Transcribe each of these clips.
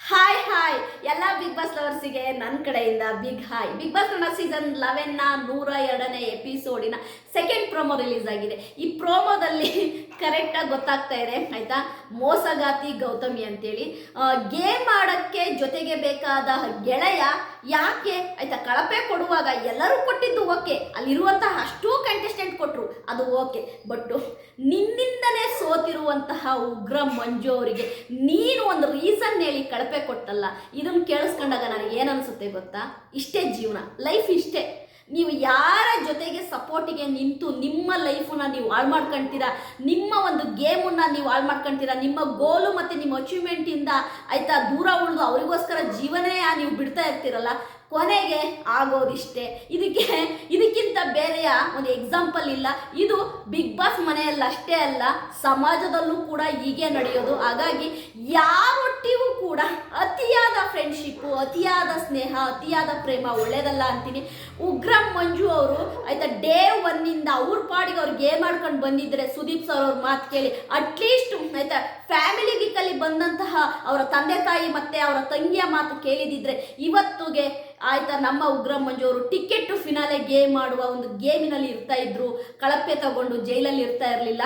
Hi hi ಎಲ್ಲ big boss ಲವರ್ಸಿಗೆ ನನ್ನ ಕಡೆಯಿಂದ Bigg hi Bigg Boss Kannada season ಲೆವೆನ್ನ ನೂರ ಎರಡನೇ ಎಪಿಸೋಡಿನ ಸೆಕೆಂಡ್ ಪ್ರೋಮೋ ರಿಲೀಸ್ ಆಗಿದೆ. ಈ ಪ್ರೋಮೋದಲ್ಲಿ ಕರೆಕ್ಟಾಗಿ ಗೊತ್ತಾಗ್ತಾ ಇದೆ, ಆಯಿತಾ? ಮೋಸಗಾತಿ ಗೌತಮಿ ಅಂತೇಳಿ. ಗೇಮ್ ಆಡೋಕ್ಕೆ ಜೊತೆಗೆ ಬೇಕಾದ ಗೆಳೆಯ ಯಾಕೆ? ಆಯ್ತಾ, ಕಳಪೆ ಕೊಡುವಾಗ ಎಲ್ಲರೂ ಕೊಟ್ಟಿದ್ದು ಓಕೆ. ಅಲ್ಲಿರುವಂತಹ ಅಷ್ಟೂ ಕಂಟೆಸ್ಟೆಂಟ್ ಅದು ಓಕೆ ಬಟ್ ನಿನ್ನಿಂದನೇ ಸೋತಿರುವಂತಹ ಉಗ್ರ ಮಂಜು ಅವರಿಗೆ ನೀನು ಒಂದು ರೀಸನ್ ಹೇಳಿ ಕಳಪೆ ಕೊಟ್ಟಲ್ಲ ಇದನ್ನು ಕೇಳಿಸ್ಕೊಂಡಾಗ ನನಗೆ ಏನನ್ಸುತ್ತೆ ಗೊತ್ತಾ? ಇಷ್ಟೇ ಜೀವನ ಲೈಫ್ ಇಷ್ಟೇ. ನೀವು ಯಾರ ಜೊತೆಗೆ ಸಪೋರ್ಟಿಗೆ ನಿಂತು ನಿಮ್ಮ ಲೈಫನ್ನ ನೀವು ಹಾಳು ಮಾಡ್ಕೊಳ್ತೀರಾ ನಿಮ್ಮ ಒಂದು ಗೇಮನ್ನು ನೀವು ಹಾಳು ಮಾಡ್ಕೊಳ್ತೀರಾ ನಿಮ್ಮ ಗೋಲು ಮತ್ತು ನಿಮ್ಮ ಅಚೀವ್ಮೆಂಟಿಂದ ಆಯಿತಾ ದೂರ ಉಳಿದು ಅವರಿಗೋಸ್ಕರ ಜೀವನೇ ನೀವು ಬಿಡ್ತಾ ಇರ್ತೀರಲ್ಲ? ಕೊನೆಗೆ ಆಗೋದಿಷ್ಟೇ. ಇದಕ್ಕೆ, ಇದಕ್ಕಿಂತ ಬೇರೆಯ ಒಂದು ಎಕ್ಸಾಂಪಲ್ ಇಲ್ಲ. ಇದು ಬಿಗ್ ಬಾಸ್ ಮನೆಯಲ್ಲಷ್ಟೇ ಅಲ್ಲ, ಸಮಾಜದಲ್ಲೂ ಕೂಡ ಹೀಗೆ ನಡೆಯೋದು. ಹಾಗಾಗಿ ಯಾರೊಟ್ಟಿಗೂ ಕೂಡ ಅತಿಯಾದ ಫ್ರೆಂಡ್ಶಿಪ್ಪು ಅತಿಯಾದ ಸ್ನೇಹ, ಅತಿಯಾದ ಪ್ರೇಮ ಒಳ್ಳೇದಲ್ಲ ಅಂತೀನಿ. ಉಗ್ರಂ ಮಂಜು ಅವರು ಆಯಿತಾ ಡೇ ಒನ್ನಿಂದ ಅವ್ರ ಗೇಮ್ ಮಾಡ್ಕೊಂಡು ಬಂದಿದ್ರೆ ಸುದೀಪ್ ಸರ್ ಅವ್ರ ಮಾತು ಕೇಳಿ. ಅಟ್ಲೀಸ್ಟ್ ಆಯ್ತಾ ಫ್ಯಾಮಿಲಿ ವೀಕಲ್ಲಿ ಬಂದಂತಹ ಅವರ ತಂದೆ ತಾಯಿ ಮತ್ತೆ ಅವರ ತಂಗಿಯ ಮಾತು ಕೇಳಿದಿದ್ರೆ ಇವತ್ತುಗೆ, ಆಯ್ತಾ, ನಮ್ಮ ಉಗ್ರ ಮಂಜು ಅವರು ಟಿಕೆಟ್ ಫಿನಾಲೆ ಗೇಮ್ ಮಾಡುವ ಒಂದು ಗೇಮಿನಲ್ಲಿ ಇರ್ತಾ ಇದ್ರು. ಕಳಪೆ ತಗೊಂಡು ಜೈಲಲ್ಲಿ ಇರ್ತಾ ಇರಲಿಲ್ಲ.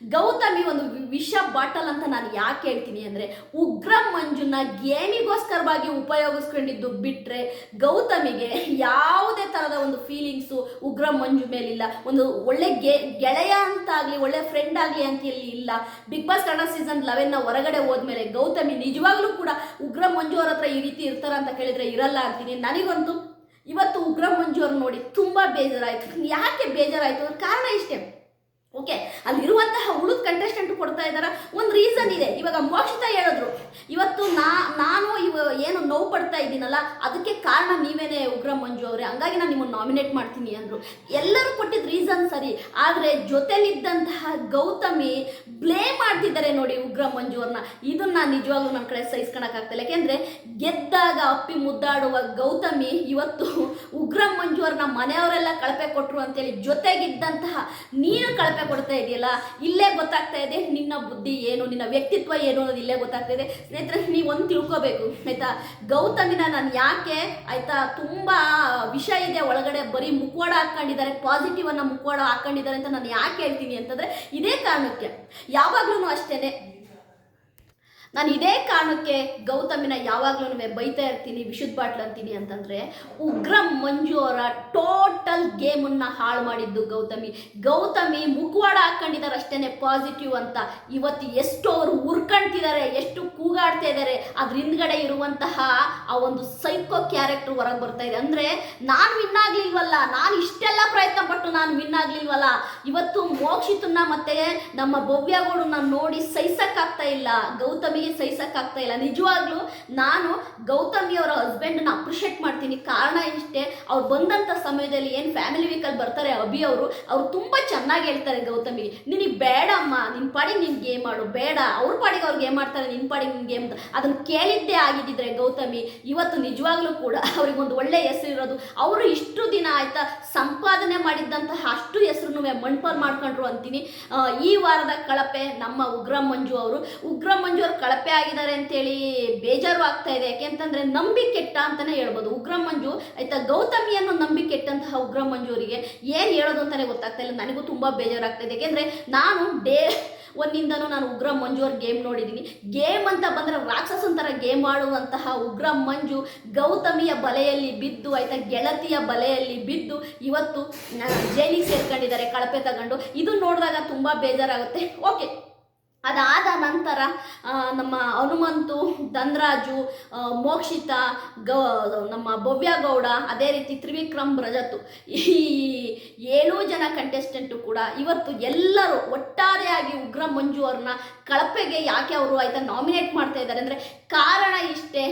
ಗೌತಮಿ ಒಂದು ವಿಷ ಬಾಟಲ್ ಅಂತ ನಾನು ಯಾಕೆ ಹೇಳ್ತೀನಿ ಅಂದರೆ ಉಗ್ರ ಮಂಜುನ ಗೇಮಿಗೋಸ್ಕರವಾಗಿ ಉಪಯೋಗಿಸ್ಕೊಂಡಿದ್ದು ಬಿಟ್ಟರೆ ಗೌತಮಿಗೆ ಯಾವುದೇ ಥರದ ಒಂದು ಫೀಲಿಂಗ್ಸು ಉಗ್ರ ಮಂಜು ಮೇಲಿಲ್ಲ. ಒಂದು ಒಳ್ಳೆ ಗೆಳೆಯ ಅಂತಾಗಲಿ, ಒಳ್ಳೆ ಫ್ರೆಂಡ್ ಆಗಲಿ ಅಂತ ಇಲ್ಲಿ ಇಲ್ಲ. ಬಿಗ್ ಬಾಸ್ ಕನ್ನಡ ಸೀಸನ್ ಲೆವೆನ್ನ ಹೊರಗಡೆ ಹೋದ್ಮೇಲೆ ಗೌತಮಿ ನಿಜವಾಗ್ಲೂ ಕೂಡ ಉಗ್ರ ಮಂಜು ಅವ್ರ ಹತ್ರ ಈ ರೀತಿ ಇರ್ತಾರ ಅಂತ ಕೇಳಿದ್ರೆ ಇರಲ್ಲ ಅಂತೀನಿ. ನನಗಂತೂ ಇವತ್ತು ಉಗ್ರ ಮಂಜು ಅವ್ರು ನೋಡಿ ತುಂಬ ಬೇಜಾರಾಯಿತು. ಯಾಕೆ ಬೇಜಾರಾಯಿತು? ಕಾರಣ ಇಷ್ಟೇ. ಓಕೆ ಅಲ್ಲಿರುವಂತಹ ಉಳಿದ ಕಂಟೆಸ್ಟೆಂಟ್ ಕೊಡ್ತಾ ಇದ್ದಾರೆ ಒಂದು ರೀಸನ್ ಇದೆ. ಇವಾಗ ಮೋಕ್ಷಿತ ಹೇಳಿದ್ರು ಇವತ್ತು ನಾ, ನಾನು ಇವ ಏನು ನೋವು ಪಡ್ತಾ ಇದ್ದೀನಲ್ಲ, ಅದಕ್ಕೆ ಕಾರಣ ನೀವೇನೇ ಉಗ್ರ ಮಂಜು ಅವರೇ. ಹಂಗಾಗಿ ನಾನು ನಿಮ್ಮನ್ನು ನಾಮಿನೇಟ್ ಮಾಡ್ತೀನಿ ಅಂದರು. ಎಲ್ಲರೂ ಕೊಟ್ಟಿದ್ದ ರೀಸನ್ ಸರಿ, ಆದರೆ ಜೊತೆಲಿದ್ದಂತಹ ಗೌತಮಿ ಬ್ಲೇಮ್ ಮಾಡ್ತಿದ್ದಾರೆ ನೋಡಿ ಉಗ್ರ ಮಂಜು ಅವ್ರನ್ನ ಇದನ್ನ ನಿಜವಾಗ್ಲೂ ನನ್ನ ಕಡೆ ಸಹಿಸ್ಕೊಳಕ್ಕಾಗ್ತಿಲ್ಲ ಯಾಕೆಂದರೆ ಗೆದ್ದಾಗ ಅಪ್ಪಿ ಮುದ್ದಾಡುವ ಗೌತಮಿ ಇವತ್ತು ಉಗ್ರ ಮಂಜು ಅವ್ರನ್ನ ಮನೆಯವರೆಲ್ಲ ಕಳಪೆ ಕೊಟ್ಟರು ಅಂತೇಳಿ ಜೊತೆಗಿದ್ದಂತಹ ನೀನು ಕಳಪೆ ಕೊಡ್ತಾ ಇದೆಯಲ್ಲ, ಇಲ್ಲೇ ಗೊತ್ತಾಗ್ತಾ ಇದೆ ನಿನ್ನ ಬುದ್ಧಿ ಏನು, ನಿನ್ನ ವ್ಯಕ್ತಿತ್ವ ಏನು ಅನ್ನೋದು ಇಲ್ಲೇ ಗೊತ್ತಾಗ್ತಾ ಇದೆ. ಸ್ನೇಹಿತರೆ, ನೀವು ಒಂದು ತಿಳ್ಕೋಬೇಕು. ಆಯ್ತಾ ಗೌತಮಿನ ನಾನು ಯಾಕೆ ಆಯ್ತಾ ತುಂಬ ವಿಷಯ ಇದೆ ಒಳಗಡೆ, ಬರೀ ಮುಖವಾಡ ಹಾಕೊಂಡಿದ್ದಾರೆ ಪಾಸಿಟಿವ್ ಅನ್ನ ಮುಖವಾಡ ಹಾಕೊಂಡಿದ್ದಾರೆ ಅಂತ ನಾನು ಯಾಕೆ ಹೇಳ್ತೀನಿ ಅಂತಂದ್ರೆ, ಇದೇ ಕಾರಣಕ್ಕೆ. ಯಾವಾಗ್ಲೂ ಅಷ್ಟೇನೆ ನಾನು ಇದೇ ಕಾರಣಕ್ಕೆ ಗೌತಮಿನ ಯಾವಾಗ್ಲೂ ಬೈತಾ ಇರ್ತೀನಿ, ವಿಶುದ್ಧ ಬಾಟ್ಲ್ ಅಂತೀನಿ ಅಂತಂದ್ರೆ, ಉಗ್ರ ಮಂಜು ಅವರ ಟೋಟಲ್ ಗೇಮನ್ನ ಹಾಳು ಮಾಡಿದ್ದು ಗೌತಮಿ. ಗೌತಮಿ ಮುಖವಾಡ ಹಾಕೊಂಡಿದ್ದಾರೆ ಅಷ್ಟೇನೆ ಪಾಸಿಟಿವ್ ಅಂತ. ಇವತ್ತು ಎಷ್ಟು ಅವರು ಉರ್ಕಂತಿದ್ದಾರೆ ಎಷ್ಟು ಕೂಗಾಡ್ತಾ ಇದ್ದಾರೆ. ಅದ್ರ ಹಿಂದ್ಗಡೆ ಇರುವಂತಹ ಆ ಒಂದು ಸೈಕೋ ಕ್ಯಾರೆಕ್ಟರ್ ಹೊರಗೆ ಬರ್ತಾ ಇದೆ. ಅಂದ್ರೆ ನಾನು ವಿನ್ ಆಗ್ಲಿಲ್ವಲ್ಲ, ನಾನು ಇಷ್ಟೆಲ್ಲ ಪ್ರಯತ್ನ ಪಟ್ಟು ನಾನು ವಿನ್ ಆಗ್ಲಿಲ್ವಲ್ಲ. ಇವತ್ತು ಮೋಕ್ಷಿತನ್ನ ಮತ್ತೆ ನಮ್ಮ ಭವ್ಯಗಳನ್ನ ನೋಡಿ ಸಹಿಸಕ್ಕಾಗ್ತಾ ಇಲ್ಲ. ಗೌತಮಿಗೆ ಸಹಿಸಕ್ಕಾಗ್ತಾ ಇಲ್ಲ. ನಿಜವಾಗ್ಲೂ ನಾನು ಗೌತಮಿ ಅವರ ಹಸ್ಬೆಂಡ್ನ ಅಪ್ರಿಷಿಯೇಟ್ ಮಾಡ್ತೀನಿ. ಕಾರಣ ಇಷ್ಟೇ, ಅವ್ರು ಬಂದಂಥ ಸಮಯದಲ್ಲಿ ಏನು ಫ್ಯಾಮಿಲಿ ವೀಕಲ್ ಬರ್ತಾರೆ ಅಭಿ ಅವರು, ಅವ್ರು ತುಂಬ ಚೆನ್ನಾಗಿ ಹೇಳ್ತಾರೆ ಗೌತಮಿಗೆ. ನಿನಗೆ ಬೇಡಮ್ಮ ನಿನ್ನ ಪಾಡಿಗೆ ನಿನ್ ಗೇಮ್ ಮಾಡು. ಬೇಡ, ಅವ್ರ ಪಾಡಿಗೆ ಅವ್ರು ಗೇಮ್ ಮಾಡ್ತಾರೆ ನಿನ್ನ ಪಾಡಿಗೆ ನಿನ್ ಗೇಮ್ ಅದನ್ನು ಕೇಳಿದ್ದೇ ಆಗಿದ್ದಿದ್ರೆ ಗೌತಮಿ, ಇವತ್ತು ನಿಜವಾಗ್ಲೂ ಕೂಡ ಅವ್ರಿಗೊಂದು ಒಳ್ಳೆ ಹೆಸರು ಇರೋದು. ಅವರು ಇಷ್ಟು ದಿನ ಆಯ್ತಾ ಸಂಪಾದನೆ ಮಾಡಿದ್ದಂತಹ ಅಷ್ಟು ಹೆಸರು ಮಣ್ಪಾಲ್ ಮಾಡ್ಕೊಂಡ್ರು ಅಂತೀನಿ. ಈ ವಾರದ ಕಳಪೆ ನಮ್ಮ ಉಗ್ರ ಮಂಜು ಅವರು. ಉಗ್ರ ಮಂಜು ಅವ್ರು ಕಳಪೆ ಆಗಿದ್ದಾರೆ ಅಂತೇಳಿ ಬೇಜಾರು ಆಗ್ತಾ ಇದೆ. ಯಾಕೆಂತಂದ್ರೆ ನಂಬಿ ಕೆಟ್ಟ ಅಂತಾನೆ ಹೇಳ್ಬೋದು. ಉಗ್ರ ಮಂಜು, ಆಯ್ತಾ ಗೌತಮಿಯನ್ನು ನಂಬಿ ಕೆಟ್ಟಂತಹ ಉಗ್ರ ಮಂಜು ಅವರಿಗೆ ಏನು ಹೇಳೋದು ಅಂತಾನೆ ಗೊತ್ತಾಗ್ತಾ ಇಲ್ಲ. ನನಗೂ ತುಂಬಾ ಬೇಜಾರಾಗ್ತಾ ಇದೆ. ಯಾಕೆಂದ್ರೆ ನಾನು ಡೇ ಒಂದಿಂದನೂ ನಾನು ಉಗ್ರ ಮಂಜು ಅವ್ರ ಗೇಮ್ ನೋಡಿದ್ದೀನಿ ಗೇಮ್ ಅಂತ ಬಂದರೆ ರಾಕ್ಷಸನ್ ಥರ ಗೇಮ್ ಆಡುವಂತಹ ಉಗ್ರ ಮಂಜು ಗೌತಮಿಯ ಬಲೆಯಲ್ಲಿ ಬಿದ್ದು, ಆಯಿತಾ, ಗೆಳತಿಯ ಬಲೆಯಲ್ಲಿ ಬಿದ್ದು ಇವತ್ತು ಜೈಲಿಗೆ ಸೇರ್ಕೊಂಡಿದ್ದಾರೆ. ಕಳಪೆ ತಗೊಂಡು. ಇದು ನೋಡಿದಾಗ ತುಂಬ ಬೇಜಾರಾಗುತ್ತೆ. ಓಕೆ. ಅದಾದ ನಂತರ ನಮ್ಮ ಹನುಮಂತು, ಧನ್ರಾಜು ಮೋಕ್ಷಿತ, ಗೌ, ನಮ್ಮ ಭವ್ಯಗೌಡ, ಅದೇ ರೀತಿ ತ್ರಿವಿಕ್ರಮ್ ರಜತು ಈ ಏಳು ಜನ ಕಂಟೆಸ್ಟೆಂಟು ಕೂಡ ಇವತ್ತು ಎಲ್ಲರೂ ಒಟ್ಟಾರೆಯಾಗಿ ಉಗ್ರ ಮಂಜು ಅವ್ರನ್ನ ಕಳಪೆಗೆ ಯಾಕೆ ಅವರು ಆಯ್ತಾ ನಾಮಿನೇಟ್ ಮಾಡ್ತಾ ಇದ್ದಾರೆ ಅಂದರೆ ಕಾರಣ ಇಷ್ಟೇ.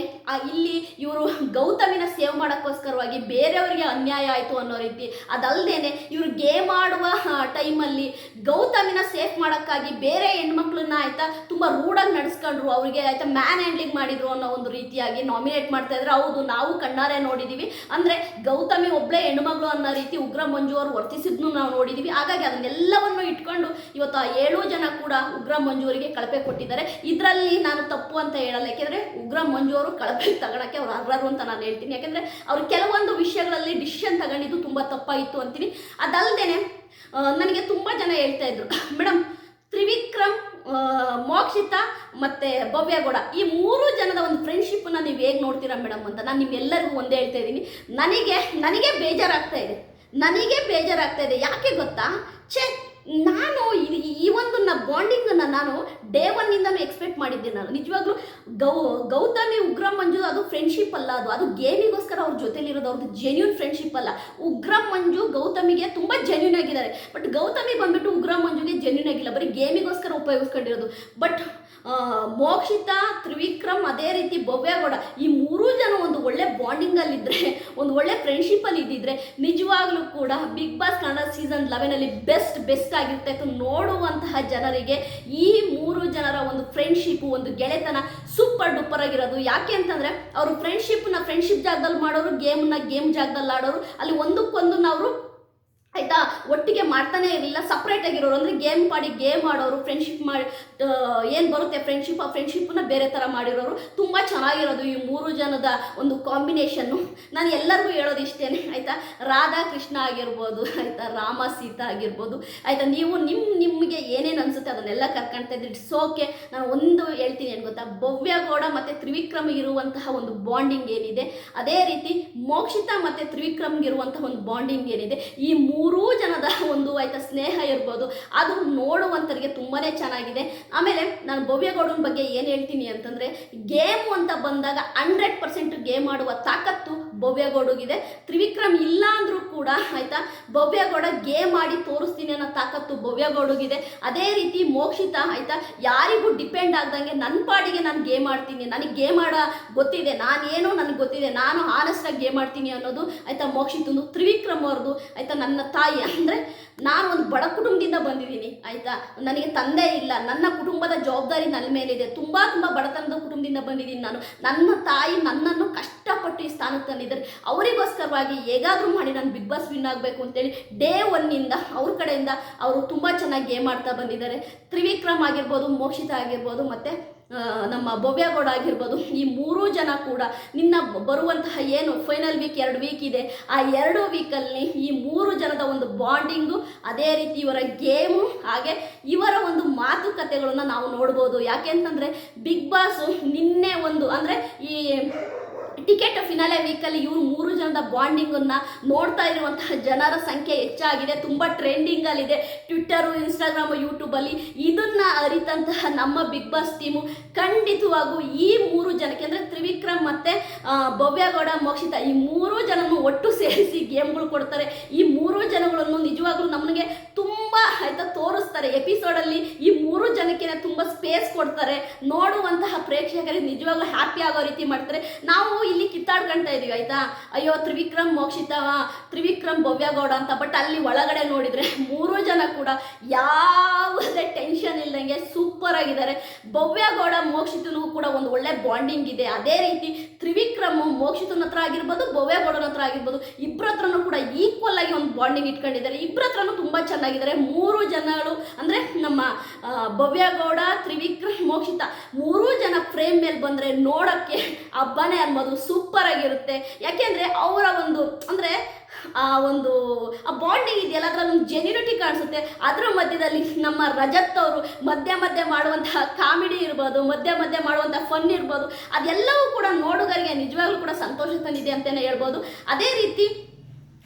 ಇಲ್ಲಿ ಇವರು ಗೌತಮಿನ ಸೇವ್ ಮಾಡೋಕ್ಕೋಸ್ಕರವಾಗಿ ಬೇರೆಯವರಿಗೆ ಅನ್ಯಾಯ ಆಯಿತು ಅನ್ನೋ ರೀತಿ. ಅದಲ್ಲದೇನೆ ಇವರು ಗೇಮ್ ಆಡುವ ಟೈಮಲ್ಲಿ ಗೌತಮಿನ ಸೇಫ್ ಮಾಡೋಕ್ಕಾಗಿ ಬೇರೆ ಹೆಣ್ಮಕ್ಳನ್ನ ಆಯಿತಾ ತುಂಬಾ ರೂಡಾಗಿ ನಡೆಸ್ಕೊಂಡ್ರು. ಅವರಿಗೆ ಆಯ್ತಾ ಮ್ಯಾನ್ ಹ್ಯಾಂಡ್ಲಿಂಗ್ ಮಾಡಿದ್ರು ಅನ್ನೋ ಒಂದು ರೀತಿಯಾಗಿ ನಾಮಿನೇಟ್ ಮಾಡ್ತಾ ಇದ್ರೆ ಹೌದು, ನಾವು ಕಣ್ಣಾರೆ ನೋಡಿದೀವಿ. ಅಂದ್ರೆ ಗೌತಮಿ ಒಬ್ಬಳೇ ಹೆಣ್ಮಗಳು ಅನ್ನೋ ರೀತಿ ಉಗ್ರ ಮಂಜು ಅವರು ವರ್ತಿಸಿದ್ನು ನಾವು ನೋಡಿದೀವಿ. ಹಾಗಾಗಿ ಅದನ್ನೆಲ್ಲವನ್ನು ಇಟ್ಕೊಂಡು ಇವತ್ತು ಆ ಏಳು ಜನ ಕೂಡ ಉಗ್ರ ಮಂಜು ಅವರಿಗೆ ಕಳಪೆ ಕೊಟ್ಟಿದ್ದಾರೆ. ಇದರಲ್ಲಿ ನಾನು ತಪ್ಪು ಅಂತ ಹೇಳಲ್ಲ. ಯಾಕೆಂದ್ರೆ ಉಗ್ರ ಮಂಜು ಅವರು ಕಳಪೆ ತಗೊಳಕ್ಕೆ ಅವ್ರು ಅರ್ಹರು ಅಂತ ನಾನು ಹೇಳ್ತೀನಿ. ಯಾಕೆಂದ್ರೆ ಅವ್ರು ಕೆಲವೊಂದು ವಿಷಯಗಳಲ್ಲಿ ಡಿಸಿಷನ್ ತಗೊಂಡಿದ್ದು ತುಂಬಾ ತಪ್ಪಾಯಿತು ಅಂತೀನಿ. ಅದಲ್ಲದೇನೆ ನನಗೆ ತುಂಬ ಜನ ಹೇಳ್ತಾ ಇದ್ರು. ಮೇಡಮ್ ತ್ರಿವಿಕ್ರಮ್ ಮೋಕ್ಷಿತ ಮತ್ತೆ ಭವ್ಯಗೌಡ ಈ ಮೂರು ಜನದ ಒಂದು ಫ್ರೆಂಡ್ಶಿಪ್ನ ನೀವು ಹೇಗೆ ನೋಡ್ತೀರಾ ಮೇಡಮ್ ಅಂತ ನಾನು ನಿಮ್ಮೆಲ್ಲರಿಗೂ ಒಂದೇ ಹೇಳ್ತಾ ಇದ್ದೀನಿ. ನನಗೆ ನನಗೆ ಬೇಜಾರಾಗ್ತಾ ಇದೆ. ನನಗೆ ಬೇಜಾರಾಗ್ತಾ ಇದೆ. ಯಾಕೆ ಗೊತ್ತಾ? ಛೇ, ನಾನು ನಾನು ಡೇ ಒನ್ನಿಂದನೂ ಎಕ್ಸ್ಪೆಕ್ಟ್ ಮಾಡಿದ್ದೆ ನಾನು. ನಿಜವಾಗ್ಲೂ ಗೌ, ಗೌತಮಿ, ಉಗ್ರ, ಮಂಜು ಅದು ಫ್ರೆಂಡ್ಶಿಪ್ ಅಲ್ಲ ಅದು. ಅದು ಗೇಮಿಗೋಸ್ಕರ ಅವ್ರ ಜೊತೆಲಿರೋದು ಅವ್ರದ್ದು ಜೆನ್ಯೂನ್ ಫ್ರೆಂಡ್ಶಿಪ್ ಅಲ್ಲ. ಉಗ್ರ, ಮಂಜು, ಗೌತಮಿಗೆ ತುಂಬ ಜೆನ್ಯೂನ್ ಆಗಿದ್ದಾರೆ. ಬಟ್ ಗೌತಮಿ ಬಂದ್ಬಿಟ್ಟು ಉಗ್ರ, ಮಂಜುಗೆ ಜೆನ್ಯೂನ್ ಆಗಿಲ್ಲ. ಬರೀ ಗೇಮಿಗೋಸ್ಕರ ಉಪಯೋಗಿಸ್ಕೊಂಡಿರೋದು. ಬಟ್ ಮೋಕ್ಷಿತಾ, ತ್ರಿವಿಕ್ರಮ್ ಅದೇ ರೀತಿ ಭವ್ಯಗೌಡ ಈ ಮೂರೂ ಬಾಂಡಿಂಗಲ್ಲಿದ್ದರೆ ಒಂದು ಒಳ್ಳೆ ಫ್ರೆಂಡ್ಶಿಪ್ಪಲ್ಲಿ ಇದ್ದಿದ್ರೆ ನಿಜವಾಗ್ಲೂ ಕೂಡ ಬಿಗ್ ಬಾಸ್ ಕನ್ನಡ ಸೀಸನ್ ಲೆವೆನಲ್ಲಿ ಬೆಸ್ಟ್ ಬೆಸ್ಟ್ ಆಗಿರುತ್ತೆ ನೋಡುವಂತಹ ಜನರಿಗೆ ಈ ಮೂರು ಜನರ ಒಂದು ಫ್ರೆಂಡ್ಶಿಪ್ಪು ಒಂದು ಗೆಳೆತನ ಸೂಪರ್ ಡೂಪರ್ ಆಗಿರೋದು. ಯಾಕೆ ಅಂತಂದರೆ, ಅವರು ಫ್ರೆಂಡ್ಶಿಪ್ನ ಫ್ರೆಂಡ್ಶಿಪ್ ಜಾಗದಲ್ಲಿ ಮಾಡೋರು ಗೇಮ್ನ ಗೇಮ್ ಜಾಗದಲ್ಲಿ ಆಡೋರು. ಅಲ್ಲಿ ಒಂದಕ್ಕೊಂದು ನಾವು ಆಯ್ತಾ? ಒಟ್ಟಿಗೆ ಮಾಡ್ತಾನೆ ಇರಲಿಲ್ಲ. ಸಪ್ರೇಟ್ ಆಗಿರೋರು ಅಂದರೆ ಗೇಮ್ ಪಾಡಿ ಗೇಮ್ ಆಡೋರು ಫ್ರೆಂಡ್ಶಿಪ್ ಮಾಡಿ ಏನು ಬರುತ್ತೆ ಫ್ರೆಂಡ್ಶಿಪ್ ಆ ಫ್ರೆಂಡ್ಶಿಪ್ಪನ್ನ ಬೇರೆ ಥರ ಮಾಡಿರೋರು. ತುಂಬ ಚೆನ್ನಾಗಿರೋದು ಈ ಮೂರು ಜನದ ಒಂದು ಕಾಂಬಿನೇಷನ್ನು ನಾನು ಎಲ್ಲರಿಗೂ ಹೇಳೋದು ಇಷ್ಟೇನೆ. ಆಯಿತಾ? ರಾಧಾ ಕೃಷ್ಣ ಆಗಿರ್ಬೋದು, ಆಯಿತಾ? ರಾಮ ಸೀತಾ ಆಗಿರ್ಬೋದು. ಆಯಿತಾ? ನೀವು ನಿಮ್ಮ ನಿಮಗೆ ಏನೇನು ಅನ್ಸುತ್ತೆ ಅದನ್ನೆಲ್ಲ ಕರ್ಕೊಳ್ತಾ ಇದ್ರೆ ಇಟ್ಸ್ ಓಕೆ ನಾನು ಒಂದು ಹೇಳ್ತೀನಿ ಏನು ಗೊತ್ತಾ? ಭವ್ಯಗೌಡ ಮತ್ತು ತ್ರಿವಿಕ್ರಮ್ ಇರುವಂತಹ ಒಂದು ಬಾಂಡಿಂಗ್ ಏನಿದೆ. ಅದೇ ರೀತಿ ಮೋಕ್ಷಿತಾ ಮತ್ತು ತ್ರಿವಿಕ್ರಮ್ಗೆ ಇರುವಂಥ ಒಂದು ಬಾಂಡಿಂಗ್ ಏನಿದೆ, ಈ ಮೂರೂ ಜನದ ಒಂದು ಆಯ್ತಾ ಸ್ನೇಹ ಇರ್ಬೋದು. ಅದು ನೋಡುವಂಥವ್ರಿಗೆ ತುಂಬಾ ಚೆನ್ನಾಗಿದೆ. ಆಮೇಲೆ ನಾನು ಭವ್ಯಗೌಡನ ಬಗ್ಗೆ ಏನು ಹೇಳ್ತೀನಿ ಅಂತಂದರೆ, ಗೇಮು ಅಂತ ಬಂದಾಗ ಹಂಡ್ರೆಡ್ ಪರ್ಸೆಂಟ್ ಗೇಮ್ ಆಡುವ ತಾಕತ್ತು ಭವ್ಯಗೌಡಗಿದೆ ತ್ರಿವಿಕ್ರಮ್ ಇಲ್ಲ ಅಂದ್ರೂ ಕೂಡ ಆಯ್ತಾ ಭವ್ಯಗೌಡ ಗೇಮ್ ಮಾಡಿ ತೋರಿಸ್ತೀನಿ ಅನ್ನೋ ತಾಕತ್ತು ಭವ್ಯಗೌಡಗಿದೆ ಅದೇ ರೀತಿ ಮೋಕ್ಷಿತ ಆಯ್ತಾ, ಯಾರಿಗೂ ಡಿಪೆಂಡ್ ಆಗ್ದಂಗೆ ನನ್ನ ಪಾಡಿಗೆ ನಾನು ಗೇಮ್ ಆಡ್ತೀನಿ. ನನಗೆ ಗೇಮ್ ಆಡ ಗೊತ್ತಿದೆ, ನಾನೇನು ನನಗೆ ಗೊತ್ತಿದೆ, ನಾನು ಆನೆಸ್ಟಾಗಿ ಗೇಮ್ ಆಡ್ತೀನಿ ಅನ್ನೋದು ಆಯ್ತಾ ಮೋಕ್ಷಿತಂದು. ತ್ರಿವಿಕ್ರಮ್ ಅವ್ರದ್ದು ಆಯ್ತಾ ನನ್ನ ತಾಯಿ. ಅಂದರೆ ನಾನು ಒಂದು ಬಡ ಕುಟುಂಬದಿಂದ ಬಂದಿದ್ದೀನಿ, ಆಯಿತಾ? ನನಗೆ ತಂದೆ ಇಲ್ಲ, ನನ್ನ ಕುಟುಂಬದ ಜವಾಬ್ದಾರಿ ನನ್ನ ಮೇಲಿದೆ. ತುಂಬ ತುಂಬ ಬಡತನದ ಕುಟುಂಬದಿಂದ ಬಂದಿದ್ದೀನಿ ನಾನು. ನನ್ನ ತಾಯಿ ನನ್ನನ್ನು ಕಷ್ಟಪಟ್ಟು ಈ ಸ್ಥಾನಕ್ಕೆ ತಂದಿದ್ದಾರೆ. ಅವರಿಗೋಸ್ಕರವಾಗಿ ಹೇಗಾದರೂ ಮಾಡಿ ನಾನು ಬಿಗ್ ಬಾಸ್ ವಿನ್ ಆಗಬೇಕು ಅಂತೇಳಿ ಡೇ ಒನ್ನಿಂದ ಅವ್ರ ಕಡೆಯಿಂದ ಅವರು ತುಂಬ ಚೆನ್ನಾಗಿ ಗೇಮ್ ಆಡ್ತಾ ಬಂದಿದ್ದಾರೆ. ತ್ರಿವಿಕ್ರಮ್ ಆಗಿರ್ಬೋದು, ಮೋಕ್ಷಿತ ಆಗಿರ್ಬೋದು, ಮತ್ತು ನಮ್ಮ ಭವ್ಯಗೌಡ ಆಗಿರ್ಬೋದು, ಈ ಮೂರೂ ಜನ ಕೂಡ ನಿನ್ನ ಬರುವಂತಹ ಏನು ಫೈನಲ್ ವೀಕ್ ಎರಡು ವೀಕ್ ಇದೆ, ಆ ಎರಡು ವೀಕಲ್ಲಿ ಈ ಮೂರು ಜನದ ಒಂದು ಬಾಂಡಿಂಗು ಅದೇ ರೀತಿ ಇವರ ಗೇಮು ಹಾಗೆ ಇವರ ಒಂದು ಮಾತುಕತೆಗಳನ್ನು ನಾವು ನೋಡ್ಬೋದು. ಯಾಕೆ ಅಂತಂದರೆ ಬಿಗ್ ಬಾಸು ನಿನ್ನೆ ಒಂದು, ಅಂದರೆ ಈ ಟಿಕೆಟ್ ಫಿನಾಲೆ ವೀಕಲ್ಲಿ ಇವರು ಮೂರು ಜನದ ಬಾಂಡಿಂಗನ್ನು ನೋಡ್ತಾ ಇರುವಂತಹ ಜನರ ಸಂಖ್ಯೆ ಹೆಚ್ಚಾಗಿದೆ, ತುಂಬ ಟ್ರೆಂಡಿಂಗಲ್ಲಿದೆ ಟ್ವಿಟ್ಟರು ಇನ್ಸ್ಟಾಗ್ರಾಮ್ ಯೂಟ್ಯೂಬಲ್ಲಿ ಇದನ್ನ ಅರಿತಂತಹ ನಮ್ಮ ಬಿಗ್ ಬಾಸ್ ಟೀಮು ಖಂಡಿತವಾಗೂ ಈ ಮೂರು ಜನಕ್ಕೆ ಅಂದರೆ ತ್ರಿವಿಕ್ರಮ್ ಮತ್ತು ಭವ್ಯಗೌಡ, ಮೋಕ್ಷಿತ ಈ ಮೂರು ಜನನು ಒಟ್ಟು ಸೇರಿಸಿ ಗೇಮ್ಗಳು ಕೊಡ್ತಾರೆ. ಈ ಮೂರು ಜನಗಳನ್ನು ನಿಜವಾಗ್ಲೂ ನಮಗೆ ಆಯ್ತಾ ತೋರಿಸ್ತಾರೆ. ಎಪಿಸೋಡಲ್ಲಿ ಈ ಮೂರು ಜನಕ್ಕೆ ತುಂಬ ಸ್ಪೇಸ್ ಕೊಡ್ತಾರೆ. ನೋಡುವಂತಹ ಪ್ರೇಕ್ಷಕರಿಗೆ ನಿಜವಾಗ್ಲೂ ಹ್ಯಾಪಿ ಆಗೋ ರೀತಿ ಮಾಡ್ತಾರೆ. ನಾವು ಇಲ್ಲಿ ಕಿತ್ತಾಡ್ಕೊಂತ ಇದೀವಿ, ಆಯ್ತಾ? ಅಯ್ಯೋ, ತ್ರಿವಿಕ್ರಮ್ ಮೋಕ್ಷಿತವ ತ್ರಿವಿಕ್ರಮ್ ಭವ್ಯಗೌಡ ಅಂತ. ಬಟ್ ಅಲ್ಲಿ ಒಳಗಡೆ ನೋಡಿದ್ರೆ ಮೂರು ಜನ ಕೂಡ ಯಾವುದೇ ಟೆನ್ಷನ್ ಇಲ್ದಂಗೆ ಸೂಪರ್ ಆಗಿದ್ದಾರೆ. ಭವ್ಯಗೌಡ ಮೋಕ್ಷಿತನೂ ಕೂಡ ಒಂದು ಒಳ್ಳೆ ಬಾಂಡಿಂಗ್ ಇದೆ. ಅದೇ ರೀತಿ ತ್ರಿವಿಕ್ರಮ್ ಮೋಕ್ಷಿತನ ಹತ್ರ ಆಗಿರ್ಬೋದು, ಭವ್ಯಗೌಡನ ಹತ್ರ ಆಗಿರ್ಬೋದು ಇಬ್ಬರ ಹತ್ರನೂ ಕೂಡ ಈಕ್ವಲ್ ಆಗಿ ಒಂದು ಬಾಂಡಿಂಗ್ ಇಟ್ಕೊಂಡಿದ್ದಾರೆ. ಇಬ್ಬರ ತುಂಬ ಚೆನ್ನಾಗಿದ್ದಾರೆ. ಮೂರು ಜನಗಳು ಅಂದರೆ ನಮ್ಮ ಭವ್ಯಗೌಡ, ತ್ರಿವಿಕ್ರಮ್, ಮೋಕ್ಷಿತ ಮೂರೂ ಜನ ಫ್ರೇಮ್ ಮೇಲೆ ಬಂದರೆ ನೋಡೋಕ್ಕೆ ಹಬ್ಬನೇ ಅನ್ಬೋದು ಸೂಪರ್ ಆಗಿರುತ್ತೆ. ಯಾಕೆಂದರೆ ಅವರ ಒಂದು, ಅಂದರೆ, ಆ, ಒಂದು, ಆ ಬಾಂಡಿಂಗ್ ಇದೆಯಲ್ಲ ಅದರ ಒಂದು ಜೆನ್ಯುನಿಟಿ ಕಾಣಿಸುತ್ತೆ. ಅದರ ಮಧ್ಯದಲ್ಲಿ ನಮ್ಮ ರಜತ್ ಅವರು ಮಧ್ಯ ಮಧ್ಯೆ ಮಾಡುವಂತಹ ಕಾಮಿಡಿ ಇರ್ಬೋದು, ಮಧ್ಯ ಮಧ್ಯೆ ಮಾಡುವಂಥ ಫನ್ ಇರ್ಬೋದು, ಅದೆಲ್ಲವೂ ಕೂಡ ನೋಡುಗರಿಗೆ ನಿಜವಾಗ್ಲೂ ಕೂಡ ಸಂತೋಷ ತಂದಿದೆ ಅಂತಲೇ ಹೇಳ್ಬೋದು. ಅದೇ ರೀತಿ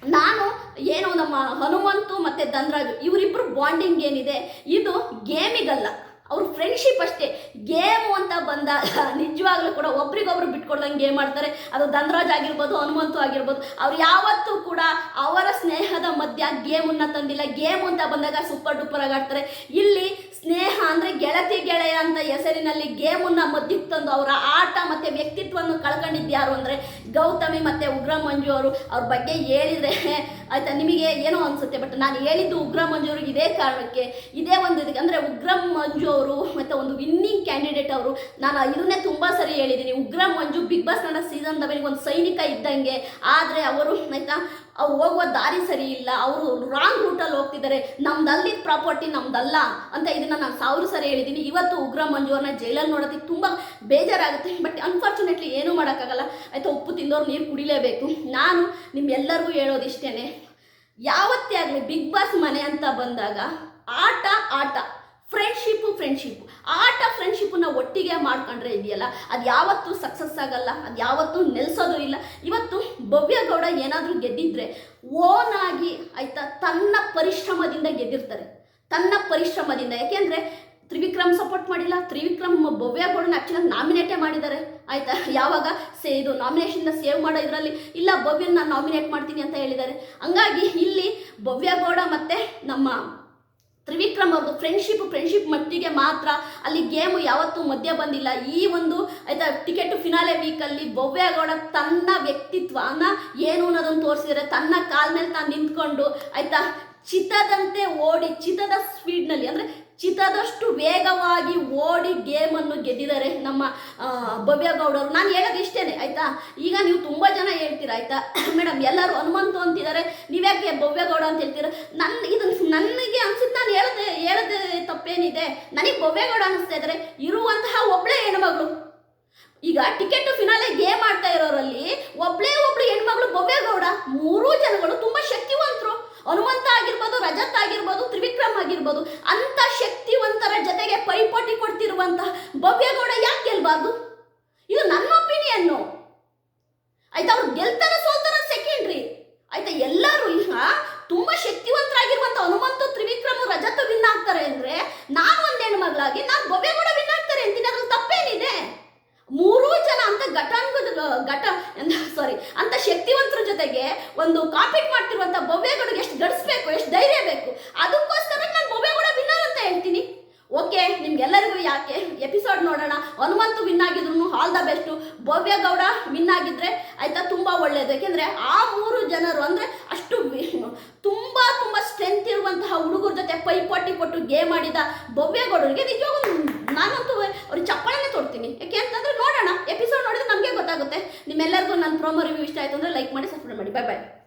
ನಾನು ಏನು ನಮ್ಮ ಹನುಮಂತು ಮತ್ತು ಧನ್ರಾಜು ಇವರಿಬ್ಬರು ಬಾಂಡಿಂಗ್ ಏನಿದೆ, ಇದು ಗೇಮಿಗಲ್ಲ. ಅವ್ರ ಫ್ರೆಂಡ್ಶಿಪ್ ಅಷ್ಟೇ. ಗೇಮು ಅಂತ ಬಂದಾಗ ನಿಜವಾಗ್ಲೂ ಕೂಡ ಒಬ್ರಿಗೊಬ್ರು ಬಿಟ್ಕೊಡ್ದಂಗೆ ಗೇಮ್ ಆಡ್ತಾರೆ. ಅದು ಧನ್ರಾಜ್ ಆಗಿರ್ಬೋದು, ಹನುಮಂತು ಆಗಿರ್ಬೋದು. ಅವ್ರು ಯಾವತ್ತೂ ಕೂಡ ಅವರ ಸ್ನೇಹದ ಮಧ್ಯ ಗೇಮನ್ನ ತಂದಿಲ್ಲ. ಗೇಮ್ ಅಂತ ಬಂದಾಗ ಸೂಪರ್ ಡೂಪರ್ ಆಗಿ ಆಡ್ತಾರೆ. ಇಲ್ಲಿ ಸ್ನೇಹ ಅಂದ್ರೆ ಗೆಳತಿ ಗೆಳೆಯ ಅಂತ ಹೆಸರಿನಲ್ಲಿ ಗೇಮನ್ನು ಮಧ್ಯಕ್ಕೆ ತಂದು ಅವರ ಆಟ ಮತ್ತೆ ವ್ಯಕ್ತಿತ್ವವನ್ನು ಕಳ್ಕೊಂಡಿದ್ದು ಯಾರು ಅಂದ್ರೆ ಗೌತಮಿ ಮತ್ತೆ ಉಗ್ರ ಮಂಜು ಅವರು. ಅವ್ರ ಬಗ್ಗೆ ಹೇಳಿದ್ರೆ ಆಯ್ತಾ? ನಿಮಗೆ ಏನೋ ಅನಿಸುತ್ತೆ ಬಟ್ ನಾನು ಹೇಳಿದ್ದು ಉಗ್ರ ಮಂಜು ಅವ್ರಿಗೆ ಇದೇ ಕಾರಣಕ್ಕೆ. ಇದೇ ಒಂದು ಇದಕ್ಕೆ ಅಂದ್ರೆ ಉಗ್ರ ಮಂಜು ಅವರು ಮತ್ತೆ ಒಂದು ವಿನ್ನಿಂಗ್ ಕ್ಯಾಂಡಿಡೇಟ್ ಅವರು. ನಾನು ಇದನ್ನೇ ತುಂಬಾ ಸರಿ ಹೇಳಿದ್ದೀನಿ. ಉಗ್ರ ಮಂಜು ಬಿಗ್ ಬಾಸ್ ನನ್ನ ಸೀಸನ್ ಒಂದು ಸೈನಿಕ ಇದ್ದಂಗೆ. ಆದರೆ ಅವರು ಆಯ್ತಾ ಅವ್ರು ಹೋಗುವ ದಾರಿ ಸರಿ ಇಲ್ಲ, ಅವರು ರಾಂಗ್ ರೂಟಲ್ಲಿ ಹೋಗ್ತಿದ್ದಾರೆ. ನಮ್ದಲ್ಲಿ ಪ್ರಾಪರ್ಟಿ ನಮ್ದಲ್ಲ ಅಂತ ಇದನ್ನ ನಾನು ಸಾವಿರ ಸರಿ ಹೇಳಿದ್ದೀನಿ ಇವತ್ತು ಉಗ್ರ ಮಂಜು ಅವ್ರನ್ನ ಜೈಲಲ್ಲಿ ನೋಡೋದಕ್ಕೆ ತುಂಬ ಬೇಜಾರಾಗುತ್ತೆ. ಬಟ್ ಅನ್ಫಾರ್ಚುನೇಟ್ಲಿ ಏನೂ ಮಾಡೋಕ್ಕಾಗಲ್ಲ. ಆಯಿತಾ, ಉಪ್ಪು ತಿಂದವ್ರು ನೀರು ಕುಡಿಲೇಬೇಕು. ನಾನು ನಿಮ್ಮೆಲ್ಲರಿಗೂ ಹೇಳೋದಿಷ್ಟೇ ಯಾವತ್ತೇ ಆಗಲಿ ಬಿಗ್ ಬಾಸ್ ಮನೆ ಅಂತ ಬಂದಾಗ ಆಟ ಆಟ. ಫ್ರೆಂಡ್ಶಿಪ್ಪು ಫ್ರೆಂಡ್ಶಿಪ್ಪು ಆಟ ಫ್ರೆಂಡ್ಶಿಪ್ಪನ್ನ ಒಟ್ಟಿಗೆ ಮಾಡ್ಕೊಂಡ್ರೆ ಇದೆಯಲ್ಲ? ಅದು ಯಾವತ್ತೂ ಸಕ್ಸಸ್ ಆಗಲ್ಲ, ಅದು ಯಾವತ್ತೂ ನೆಲೆಸೋದು ಇಲ್ಲ. ಇವತ್ತು ಭವ್ಯ ಗೌಡ ಏನಾದರೂ ಗೆದ್ದಿದ್ರೆ ಓನ್ ಆಗಿ ಆಯ್ತಾ ತನ್ನ ಪರಿಶ್ರಮದಿಂದ ಗೆದ್ದಿರ್ತಾರೆ. ತನ್ನ ಪರಿಶ್ರಮದಿಂದ. ಯಾಕೆಂದರೆ ತ್ರಿವಿಕ್ರಮ್ ಸಪೋರ್ಟ್ ಮಾಡಿಲ್ಲ. ತ್ರಿವಿಕ್ರಮ್ ಭವ್ಯ ಗೌಡನ ಆ್ಯಕ್ಚುಲಾಗಿ ನಾಮಿನೇಟೇ ಮಾಡಿದ್ದಾರೆ. ಆಯ್ತಾ? ಯಾವಾಗ? ಸೇ, ಇದು ನಾಮಿನೇಷನ್ನ ಸೇವ್ ಮಾಡೋ ಇದರಲ್ಲಿ. ಇಲ್ಲ ಭವ್ಯನ ನಾಮಿನೇಟ್ ಮಾಡ್ತೀನಿ ಅಂತ ಹೇಳಿದ್ದಾರೆ. ಹಂಗಾಗಿ ಇಲ್ಲಿ ಭವ್ಯ ಗೌಡ ಮತ್ತು ನಮ್ಮ ತ್ರಿವಿಕ್ರಮ್ ಅವ್ರದ್ದು ಫ್ರೆಂಡ್ಶಿಪ್ ಫ್ರೆಂಡ್ಶಿಪ್ ಮಟ್ಟಿಗೆ ಮಾತ್ರ ಅಲ್ಲಿ ಗೇಮು ಯಾವತ್ತೂ ಮಧ್ಯ ಬಂದಿಲ್ಲ. ಈ ಒಂದು, ಆಯ್ತಾ ಟಿಕೆಟ್ ಫಿನಾಲೆ ವೀಕಲ್ಲಿ ಭವ್ಯಗೌಡ ತನ್ನ ವ್ಯಕ್ತಿತ್ವನ ಏನು ಅನ್ನೋದನ್ನು ತೋರಿಸಿದರೆ ತನ್ನ ಕಾಲ ಮೇಲೆ ತಾನು ನಿಂತ್ಕೊಂಡು, ಆಯ್ತಾ ಚಿತದಂತೆ ಓಡಿ ಚಿತದ ಸ್ಪೀಡ್ನಲ್ಲಿ ಅಂದರೆ ಚಿತದಷ್ಟು ವೇಗವಾಗಿ ಓಡಿ ಗೇಮನ್ನು ಗೆದ್ದಿದ್ದಾರೆ ನಮ್ಮ ಭವ್ಯ ಭವ್ಯಗೌಡರು ನಾನು ಹೇಳೋದು ಇಷ್ಟೇನೆ, ಆಯ್ತಾ? ಈಗ ನೀವು ತುಂಬ ಜನ ಹೇಳ್ತೀರಾ, ಆಯ್ತಾ? ಮೇಡಮ್ ಎಲ್ಲರೂ ಹನುಮಂತು ಅಂತಿದ್ದಾರೆ. ನೀವ್ಯಾಕೆ ಭವ್ಯಗೌಡ ಅಂತ ಹೇಳ್ತೀರ? ನನ್ನ ಇದು ನನಗೆ ಅನ್ಸುತ್ತೆ, ನಾನು ಹೇಳದೆ ಹೇಳದೆ ತಪ್ಪೇನಿದೆ. ನನಗೆ ಭವ್ಯಗೌಡ ಅನಿಸ್ತಾ ಇದ್ದಾರೆ. ಇರುವಂತಹ ಒಬ್ಬಳೇ ಹೆಣ್ಮಗಳು. ಈಗ ಟಿಕೆಟ್ ಫಿನಾಲೆ ಗೇಮ್ ಆಡ್ತಾ ಇರೋರಲ್ಲಿ ಒಬ್ಳೇ ಒಬ್ಳು ಹೆಣ್ಮಗಳು ಭವ್ಯಗೌಡ ಮೂರೂ ಜನಗಳು ತುಂಬಾ ಶಕ್ತಿವಂತರು. ಹನುಮಂತ ಆಗಿರ್ಬೋದು, ರಜತ್ ಆಗಿರ್ಬೋದು, ತ್ರಿವಿಕ್ರಮ್ ಆಗಿರ್ಬೋದು, ಅಂತ ಶಕ್ತಿವಂತರ ಜೊತೆಗೆ ಪೈಪೋಟಿ ಕೊಡ್ತಿರುವಂತಹ ಭವ್ಯಗೌಡ ಯಾಕೆ ಗೆಲ್ಬಾರ್ದು? ಇದು ನನ್ನ ಒಪಿನಿಯನ್ನು ಆಯ್ತಾ, ಅವ್ರು ಗೆಲ್ತಾರ, ಸೋಲ್ತಾರ ಸೆಕೆಂಡ್ರಿ ಆಯ್ತಾ ಎಲ್ಲರೂ ಈಗ ತುಂಬಾ ಶಕ್ತಿವಂತರಾಗಿರುವಂತ ಹನುಮಂತು ತ್ರಿವಿಕ್ರಮ್ ರಜತ್ ವಿನ್ ಆಗ್ತಾರೆ ಅಂದ್ರೆ ನಾನು ಒಂದ್ ಹೆಣ್ಮಗಳಾಗಿ ನಾನು ಭವ್ಯಗೌಡ ವಿನ್ ಆಗ್ತಾರೆ ಅಂತೀನಿ ಅದ್ರಲ್ಲಿ ತಪ್ಪೇನಿದೆ ಮೂರೂ ಜನ ಅಂತ ಘಟಾನುಗತ ಘಟ ಸಾರಿ ಅಂತ ಶಕ್ತಿವಂತರ ಜೊತೆಗೆ ಒಂದು ಕಾಂಪೀಟ್ ಮಾಡ್ತಿರುವಂತ ಭವ್ಯಗೌಡಗೆ ಎಷ್ಟು ಗಡಿಸ್ಬೇಕು ಎಷ್ಟು ಧೈರ್ಯ ಬೇಕು ಅದಕ್ಕೋಸ್ಕರ ನಾನು ಭವ್ಯಗೌಡ ವಿನ್ನರ್ ಅಂತ ಹೇಳ್ತೀನಿ ಓಕೆ ನಿಮ್ಗೆಲ್ಲರಿಗೂ ಯಾಕೆ ಎಪಿಸೋಡ್ ನೋಡೋಣ. ಹನುಮಂತು ವಿನ್ ಆಗಿದ್ರು all the best Bhavya Gowda win ಆಗಿದ್ರೆ ಆಯ್ತಾ ತುಂಬಾ ಒಳ್ಳೇದು. ಯಾಕೆಂದ್ರೆ ಆ ಮೂರು ಜನರು ಅಂದ್ರೆ ಅಷ್ಟು ತುಂಬಾ ತುಂಬಾ ಸ್ಟ್ರೆಂತ್ ಇರುವಂತಹ ಹುಡುಗರ ಜೊತೆ ಪೈಪೋಟಿ ಕೊಟ್ಟು ಗೇಮ್ ಆಡಿದ ಭವ್ಯ ಗೌಡರಿಗೆ ನಿಜವಾಗೂ ನಾನಂತೂ ಅವ್ರಿಗೆ ಚಪ್ಪಾಳನೆ ತೊಡ್ತೀನಿ. ಯಾಕೆ ಅಂತಂದ್ರೆ ನೋಡೋಣ. ಎಪಿಸೋಡ್ ನೋಡಿದ್ರೆ ನಮಗೆ ಗೊತ್ತಾಗುತ್ತೆ. ನಿಮ್ಮೆಲ್ಲರಿಗೂ ನನ್ನ ಪ್ರೋಮೋ ರಿವ್ಯೂ ಇಷ್ಟ ಆಯ್ತು ಅಂದ್ರೆ ಲೈಕ್ ಮಾಡಿ ಸಬ್ಸ್ಕ್ರೈಬ್ ಮಾಡಿ. Bye bye